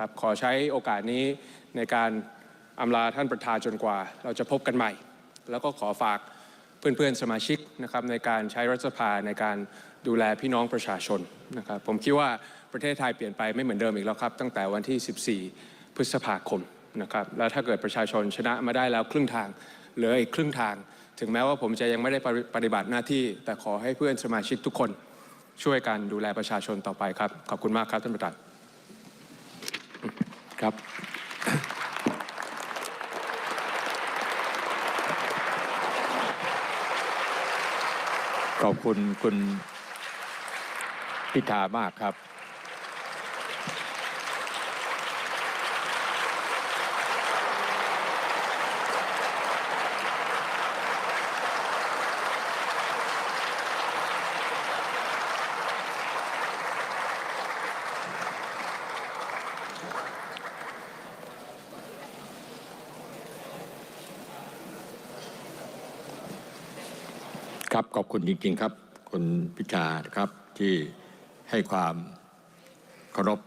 ครับขอใช้โอกาสนี้ในการอำลาท่านประธานจนกว่า เราจะพบกันใหม่ แล้วก็ขอฝากเพื่อนๆสมาชิกนะครับในการใช้รัฐสภาในการดูแลพี่น้องประชาชนนะครับผมคิดว่าประเทศไทยเปลี่ยนไปไม่เหมือนเดิมอีกแล้วครับ ตั้งแต่วันที่ 14 พฤษภาคมนะครับแล้วถ้าเกิดประชาชนชนะมาได้แล้วครึ่งทางเหลืออีกครึ่งทาง ถึงแม้ว่าผมจะยังไม่ได้ปฏิบัติหน้าที่ แต่ขอให้เพื่อนสมาชิกทุกคนช่วยกันดูแลประชาชนต่อไปครับ ขอบคุณมากครับท่านประธาน ครับ ขอบคุณคุณพิธามากครับ ครับขอบคุณจริงๆครับคุณพิชาครับที่ให้ความเคารพ